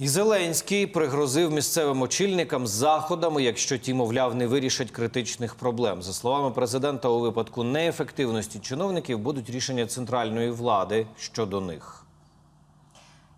І Зеленський пригрозив місцевим очільникам заходами, якщо ті, мовляв, не вирішать критичних проблем. За словами президента, у випадку неефективності чиновників будуть рішення центральної влади щодо них.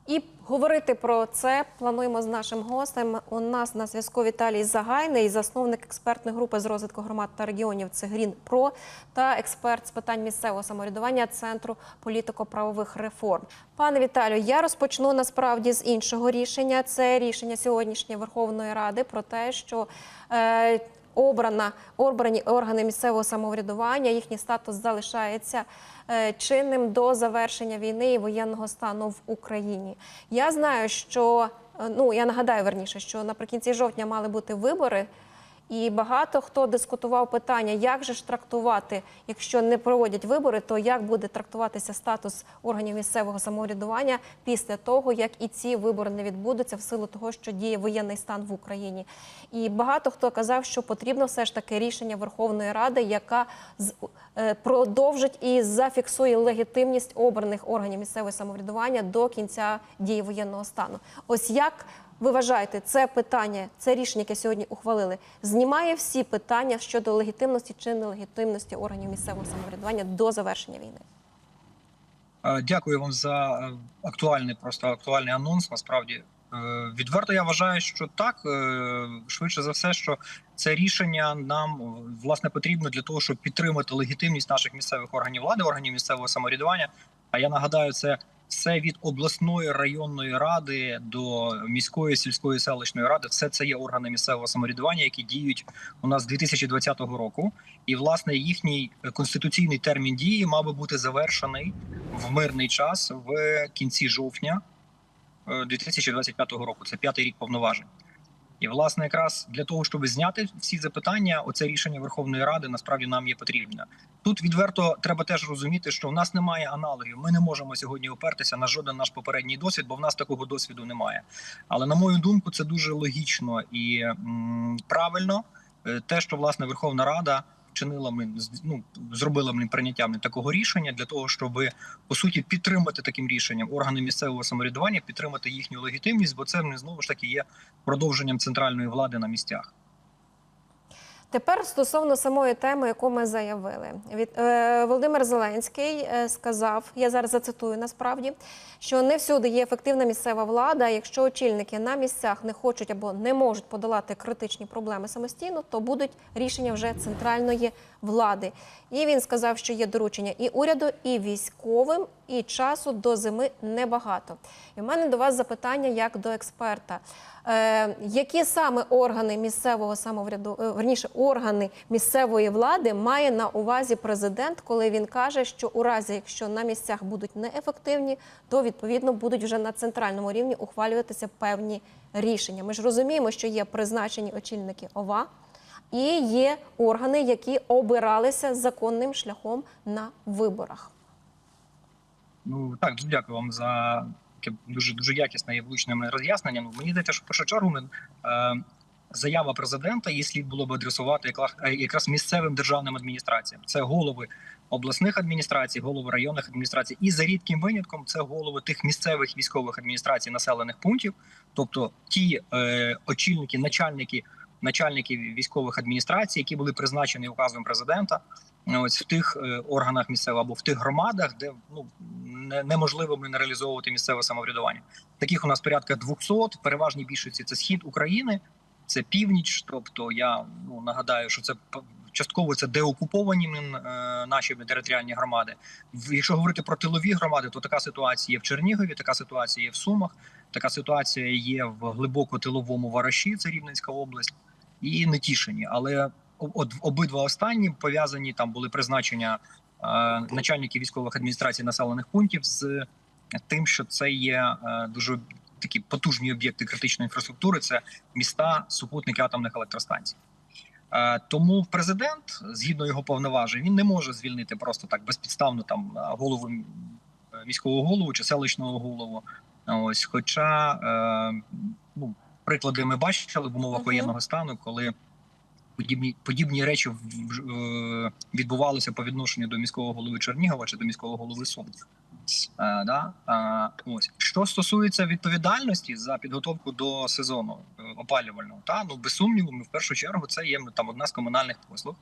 І говорити про це плануємо з нашим гостем. У нас на зв'язку Віталій Загайний, засновник експертної групи з розвитку громад та регіонів це Грін Про та експерт з питань місцевого самоврядування Центру політико-правових реформ. Пане Віталію, я розпочну насправді з іншого рішення. Це рішення сьогоднішньої Верховної Ради про те, що е, обрана обрані органи місцевого самоврядування, їхній статус залишається е, чинним до завершення війни і воєнного стану в Україні. Я знаю, що е, ну я нагадаю верніше, що наприкінці жовтня мали бути вибори. І багато хто дискутував питання, як же ж трактувати, якщо не проводять вибори, то як буде трактуватися статус органів місцевого самоврядування після того, як і ці вибори не відбудуться в силу того, що діє воєнний стан в Україні. І багато хто казав, що потрібно все ж таки рішення Верховної Ради, яка е, продовжить і зафіксує легітимність обраних органів місцевого самоврядування до кінця дії воєнного стану. Ось як ви вважаєте, це питання, це рішення, яке сьогодні ухвалили, знімає всі питання щодо легітимності чи нелегітимності органів місцевого самоврядування до завершення війни? Е, Дякую вам за е, актуальний, просто актуальний анонс. Насправді відверто я вважаю, що так е, швидше за все, що це рішення нам е, власне потрібно для того, щоб підтримати легітимність наших місцевих органів влади, органів місцевого самоврядування. А я нагадаю, це все від обласної районної ради до міської сільської селищної ради. Все це є органи місцевого самоврядування, які діють у нас з 2020 року. І власне їхній е, конституційний термін дії мав би бути завершений в мирний час в кінці жовтня е, 2025 року. Це п'ятий рік повноважень. І власне, якраз для того, щоб зняти всі запитання, оце рішення Верховної Ради насправді нам є потрібне. Тут відверто треба теж розуміти, що в нас немає аналогів. Ми не можемо сьогодні опертися на жоден наш попередній досвід, бо в нас такого досвіду немає. Але на мою думку, це дуже логічно і м, правильно. е, Те, що власне Верховна Рада вчинила ми ну, зробила ми прийняттям такого рішення для того, щоб по суті підтримати таким рішенням органи місцевого самоврядування, підтримати їхню легітимність, бо це не знову ж таки є продовженням центральної влади на місцях. Тепер стосовно самої теми, яку ми заявили, від е, Володимир Зеленський е, сказав: я зараз зацитую насправді, що не всюди є ефективна місцева влада. Якщо очільники на місцях не хочуть або не можуть подолати критичні проблеми самостійно, то будуть рішення вже центральної влади. І він сказав, що є доручення і уряду, і військовим, і часу до зими небагато. І в мене до вас запитання як до експерта. Е, які саме органи місцевого самовряду, е, верніше органи місцевої влади має на увазі президент, коли він каже, що у разі, якщо на місцях будуть неефективні, то відповідно будуть вже на центральному рівні ухвалюватися певні рішення. Ми ж розуміємо, що є призначені очільники ОВА. І є органи, які обиралися законним шляхом на виборах. Ну так, дякую вам за таке дуже дуже якісне і влучне роз'яснення. Ну мені здається, що в першу чергу ми, е, заява президента її слід було б адресувати якраз, якраз місцевим державним адміністраціям. Це голови обласних адміністрацій, голови районних адміністрацій, і за рідким винятком це голови тих місцевих військових адміністрацій населених пунктів, тобто ті е, очільники, начальники. Начальників військових адміністрацій, які були призначені указом президента, ось в тих е, органах місцевого або в тих громадах, де ну не, неможливо не реалізовувати місцеве самоврядування. Таких у нас порядка 200, переважній більшості це схід України, це північ. Тобто я ну нагадаю, що це частково це деокуповані е, наші територіальні громади. Якщо говорити про тилові громади, то така ситуація є в Чернігові, така ситуація є в Сумах, така ситуація є в глибоко тиловому Вараші, це Рівненська область, і Нетішині. Але о- от обидва останні пов'язані там були призначення е, начальників військових адміністрацій населених пунктів з тим, що це є е, дуже такі потужні об'єкти критичної інфраструктури. Це міста, супутники атомних електростанцій. Е, Тому президент, згідно його повноважень, він не може звільнити просто так безпідставно там е, голову е, міського голову чи селищного голову. Ось, хоча ну, приклади ми бачили в умовах воєнного стану, коли подібні подібні речі е, відбувалися по відношенню до міського голови Чернігова чи до міського голови Сум. Е, да? е, ось що стосується відповідальності за підготовку до сезону е, опалювального, та ну без сумніву, ми в першу чергу це є там одна з комунальних послуг,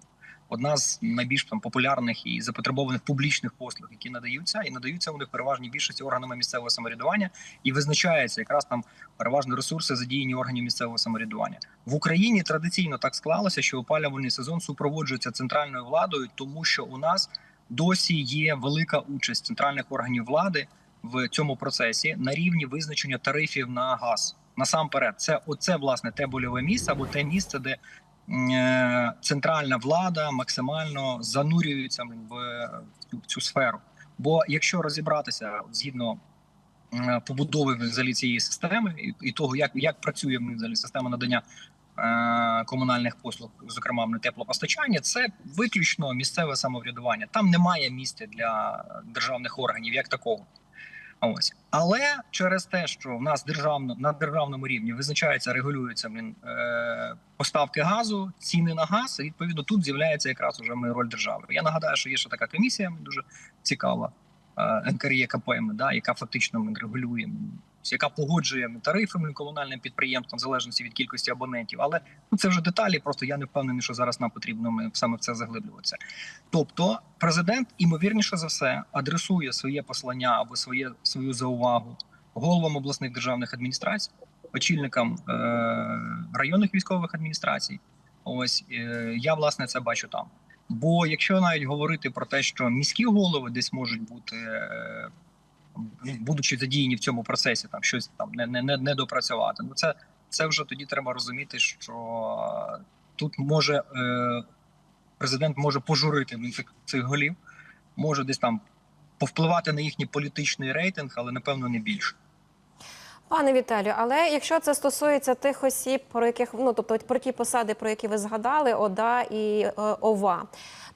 одна з найбільш там популярних і запотребованих публічних послуг, які надаються, і надаються вони в переважній більшості органами місцевого самоврядування, і визначається якраз там переважно ресурси задіяні органів місцевого самоврядування в Україні. Традиційно так склалося, що опалювальний сезон супроводжується центральною владою, тому що у нас досі є велика участь центральних органів влади в цьому процесі на рівні визначення тарифів на газ. Насамперед, це оце власне те больове місце або те місце, де е, центральна влада максимально занурюється в цю, сферу. Бо якщо розібратися згідно е, побудови взагалі цієї системи і, і того, як, як працює взагалі система надання комунальних послуг, зокрема в теплопостачання, це виключно місцеве самоврядування. Там немає місця для державних органів як такого. Ось але через те, що в нас державно на державному рівні визначається, регулюються блін, е, поставки газу, ціни на газ. І відповідно тут з'являється якраз уже роль держави. Я нагадаю, що є ще така комісія, дуже цікава е, НКРЄКП, да, яка фактично регулює, яка погоджує тарифи комунальним підприємствам в залежності від кількості абонентів. Але ну це вже деталі. Просто я не впевнений, що зараз нам потрібно ми саме в це заглиблюватися. Тобто, президент імовірніше за все адресує своє послання або своє свою заувагу головам обласних державних адміністрацій, очільникам е, районних військових адміністрацій. Ось е, я власне це бачу там. Бо якщо навіть говорити про те, що міські голови десь можуть бути, е, будучи задіяні в цьому процесі, там щось там не, не, не, допрацювати, ну це, це вже тоді треба розуміти, що тут може е, президент може пожурити цих, цих голів, може десь там повпливати на їхній політичний рейтинг, але напевно не більше. Пане Віталію, але якщо це стосується тих осіб, про яких ну тобто про ті посади, про які ви згадали, ОДА і е, ОВА,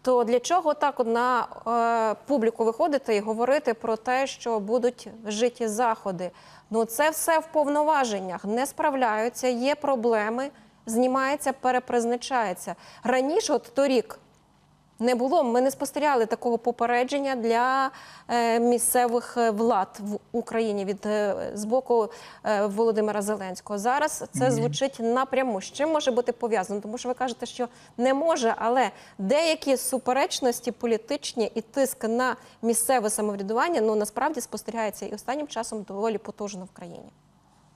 то для чого так на е, публіку виходити і говорити про те, що будуть вжиті заходи? Ну це все в повноваженнях, не справляються, є проблеми, знімається, перепризначається. Раніше, от торік, не було. Ми не спостерігали такого попередження для е, місцевих е, влад в Україні від е, з боку Володимира Зеленського. Зараз це звучить напряму. З чим може бути пов'язано? Тому що ви кажете, що не може, але деякі суперечності політичні і тиск на місцеве самоврядування ну насправді спостерігається і останнім часом доволі потужно в країні.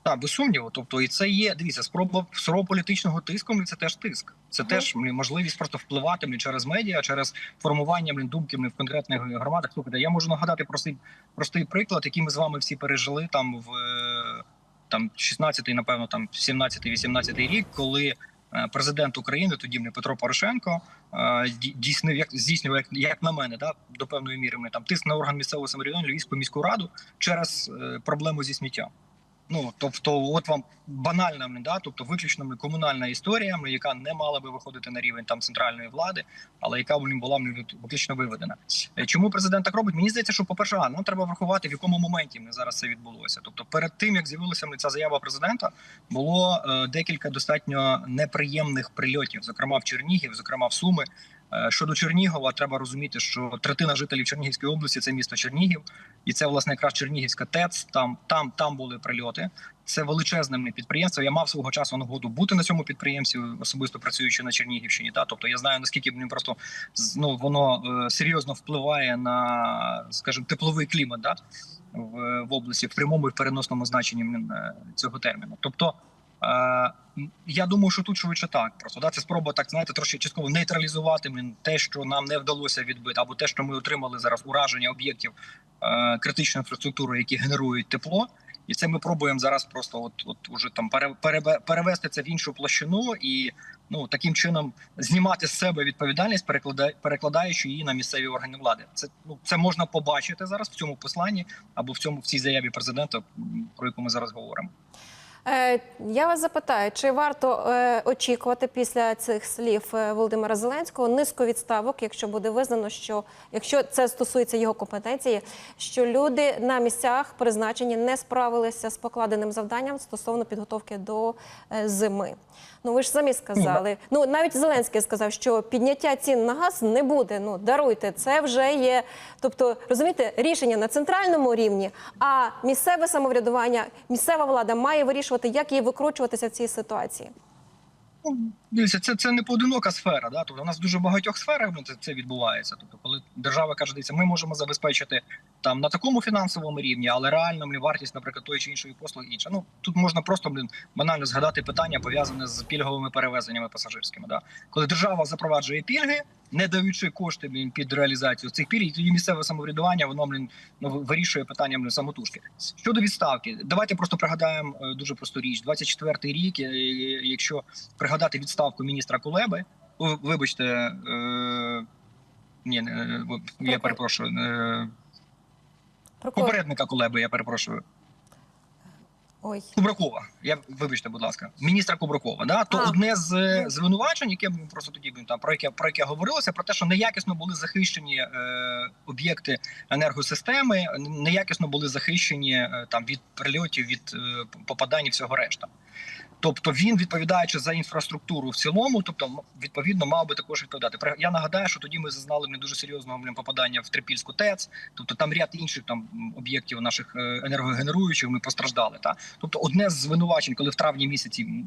Так, без сумніву. Тобто, і це є дивіться, спроба спроба політичного тиску. Це теж тиск. Це Ага. теж можливість просто впливати блін, через медіа, через формування блін, думки блін, в конкретних громадах. Слухайте, я можу нагадати простий простий приклад, який ми з вами всі пережили там в е, там 16-й, напевно, там 17-18 рік, коли. е, Президент України, тоді блін, Петро Порошенко, е, дійснив як здійснював, як, як на мене, да, до певної міри ми там тиск на орган місцевого самоврядування Львівську міську раду через е, проблему зі сміттям. Ну тобто, от вам банальна да, тобто виключно комунальна історія, яка не мала би виходити на рівень там центральної влади, але яка була виключно виведена. Е, Чому президент так робить? Мені здається, що по перше, нам треба врахувати, в якому моменті ми зараз це відбулося. Тобто, перед тим як з'явилася ця заява президента, було е, декілька достатньо неприємних прильотів, зокрема в Чернігів, зокрема в Суми. Е, Щодо Чернігова, треба розуміти, що третина жителів Чернігівської області це місто Чернігів, і це власне якраз Чернігівська ТЕЦ. Там там там були прильоти. Це величезне підприємство. Я мав свого часу нагоду бути на цьому підприємстві, особисто працюючи на Чернігівщині. Та тобто я знаю наскільки мені просто ну, воно е, серйозно впливає на, скажімо, тепловий клімат, да, в, в області в прямому і переносному значенні е, цього терміну. Тобто. Е, я думаю, що тут швидше так. Просто да, це спроба так знаєте, трошки частково нейтралізувати те, що нам не вдалося відбити, або те, що ми отримали зараз ураження об'єктів е, критичної інфраструктури, які генерують тепло. І це ми пробуємо зараз просто от, от уже там пере, перевести це в іншу площину і ну таким чином знімати з себе відповідальність, переклада, перекладаючи її на місцеві органи влади. Це ну це можна побачити зараз в цьому посланні або в цьому в цій заяві президента, про яку ми зараз говоримо. Е, Я вас запитаю, чи варто е, очікувати після цих слів е, Володимира Зеленського низку відставок, якщо буде визнано, що якщо це стосується його компетенції, що люди на місцях призначені не справилися з покладеним завданням стосовно підготовки до зими? Ну ви ж самі сказали. Ну навіть Зеленський сказав, що підняття цін на газ не буде. Ну даруйте, це вже є. Тобто, розумієте, рішення на центральному рівні, а місцеве самоврядування, місцева влада має вирішувати, як їй викручуватися в цій ситуації. Ну, дивіться, це, це не поодинока сфера. Да? Тобто у нас дуже багатьох сферах ну, це, це відбувається. Тобто, коли держава каже, ми можемо забезпечити там на такому фінансовому рівні, але реально блін, вартість, наприклад, тої чи іншої послуги інша. Ну тут можна просто блін, банально згадати питання пов'язане з пільговими перевезеннями пасажирськими. Да? Коли держава запроваджує пільги, не даючи кошти блін, під реалізацію цих пільг, і тоді місцеве самоврядування воно блін, ну, вирішує питання блін, самотужки. Щодо відставки, давайте просто пригадаємо е, дуже просту річ. 24-й рік, е, якщо пригадати відставку міністра Кулеби, вибачте, е, ні, не, е, я перепрошую. Попередника Кулеби, я перепрошую. Ой. Кубракова, я вибачте, будь ласка, міністра Кубракова. Да, то А. одне з е, звинувачень, яке просто тоді ну, там про яке про яке говорилося, про те, що неякісно були захищені е, об'єкти енергосистеми, неякісно були захищені е, там від прильотів, від е, попадань і всього решта. Тобто він відповідаючи за інфраструктуру в цілому, тобто відповідно мав би також відповідати. Я нагадаю, що тоді ми зазнали не дуже серйозного попадання в Трипільську ТЕЦ, тобто там ряд інших там об'єктів наших е, енергогенеруючих ми постраждали. Та тобто, одне з звинувачень, коли в травні місяці.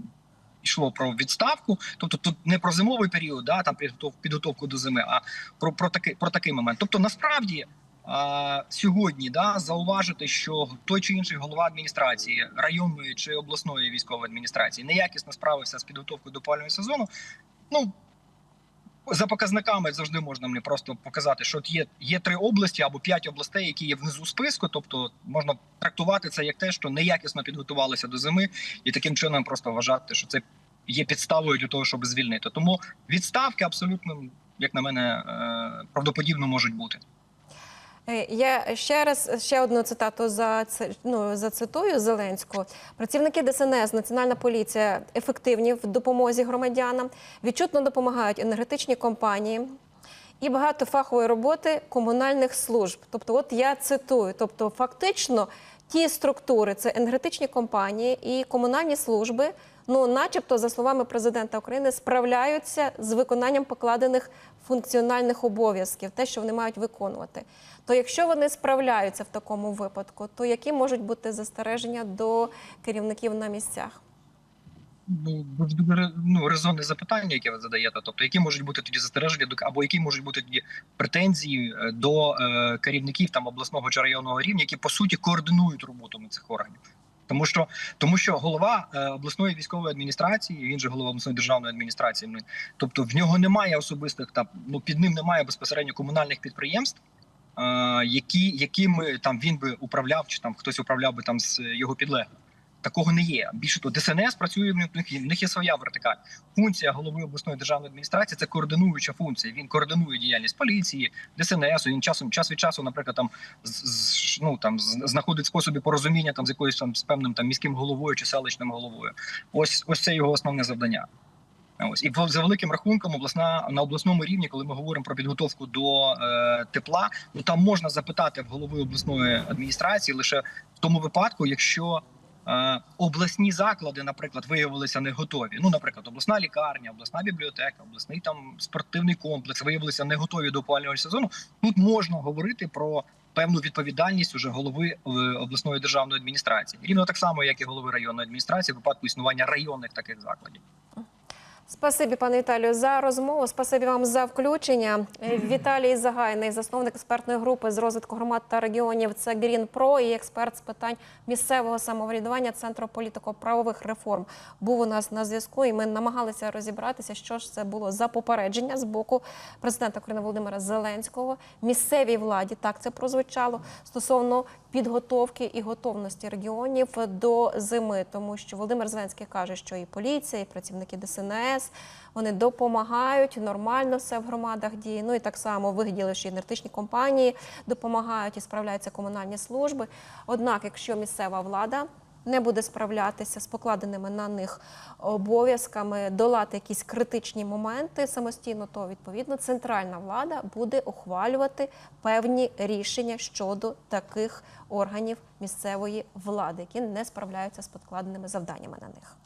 Йшло про відставку, тобто тут не про зимовий період, да там підготов- підготовку до зими, а про, про такий про такий момент. Тобто, насправді а, сьогодні да зауважити, що той чи інший голова адміністрації районної чи обласної військової адміністрації неякісно справився з підготовкою до опалювального сезону. Ну за показниками завжди можна мені просто показати, що є, є три області або п'ять областей, які є внизу списку. Тобто можна трактувати це як те, що неякісно підготувалися до зими, і таким чином просто вважати, що це є підставою для того, щоб звільнити. Тому відставки абсолютно, як на мене, е, правдоподібно можуть бути. Е, Я ще раз ще одну цитату за ну, зацитую Зеленського. Працівники ДСНС, Національна поліція ефективні в допомозі громадянам, відчутно допомагають енергетичні компанії і багато фахової роботи комунальних служб. Тобто, от я цитую. Тобто, фактично, ті структури це енергетичні компанії і комунальні служби. Ну, начебто, за словами президента України, справляються з виконанням покладених функціональних обов'язків, те, що вони мають виконувати. То якщо вони справляються в такому випадку, то які можуть бути застереження до керівників на місцях? Ну, дуже ну, резонне запитання, яке ви задаєте. Тобто, які можуть бути тоді застереження до або які можуть бути тоді претензії е, до е, керівників там обласного чи районного рівня, які по суті координують роботу цих органів. Тому що тому що голова е, обласної військової адміністрації, він же голова обласної державної адміністрації. Тобто в нього немає особистих там, ну під ним немає безпосередньо комунальних підприємств, е, які якими там він би управляв, чи там хтось управляв би там з його підлеглих. Такого не є. Більше того, ДСНС працює в них, в них є своя вертикаль. Функція голови обласної державної адміністрації це координуюча функція. Він координує діяльність поліції, ДСНС. Він часом час від часу, наприклад, там з- ну там знаходить способи порозуміння там з якоюсь там з певним там міським головою чи селищним головою. Ось ось це його основне завдання. Ось і за великим рахунком, обласна на обласному рівні, коли ми говоримо про підготовку до е, тепла, ну там можна запитати в голови обласної адміністрації лише в тому випадку, якщо обласні заклади, наприклад, виявилися не готові. Ну, наприклад, обласна лікарня, обласна бібліотека, обласний там спортивний комплекс виявилися не готові до опалювального сезону. Тут можна говорити про певну відповідальність уже голови е, обласної державної адміністрації, рівно так само, як і голови районної адміністрації, в випадку існування районних таких закладів. Спасибі, пане Віталію, за розмову. Спасибі вам за включення. Е, Віталій Загайний, засновник експертної групи з розвитку громад та регіонів. Це Грін Про і експерт з питань місцевого самоврядування Центру політико-правових реформ. Був у нас на зв'язку, і ми намагалися розібратися, що ж це було за попередження з боку президента України Володимира Зеленського. Місцевій владі так це прозвучало стосовно підготовки і готовності регіонів до зими, тому що Володимир Зеленський каже, що і поліція, і працівники ДСНС вони допомагають нормально все в громадах діє. Ну і так само вигіділи, що енергетичні компанії допомагають і справляються комунальні служби. Однак, якщо місцева влада не буде справлятися з покладеними на них обов'язками, долати якісь критичні моменти самостійно, то відповідно центральна влада буде ухвалювати певні рішення щодо таких органів місцевої влади, які не справляються з покладеними завданнями на них.